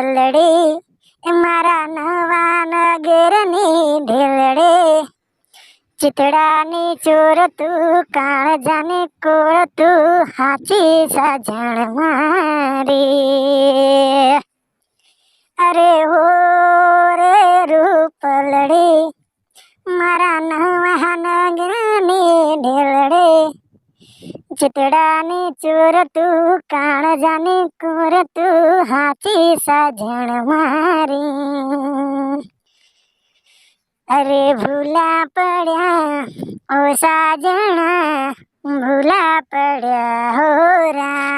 એ મારા નવા નગરની ઢેલડે. ચિતડાની ચોર તું, કાળજાને કોળ તું, હાચી સાજણ મારી. અરે હો ચિતડાની ચોર તું, કાળજાની કોર તું, હાથી સાજણ મારી. અરે ભૂલા પડ્યા ઓ સાજણા, ભૂલા પડ્યા હો રાજ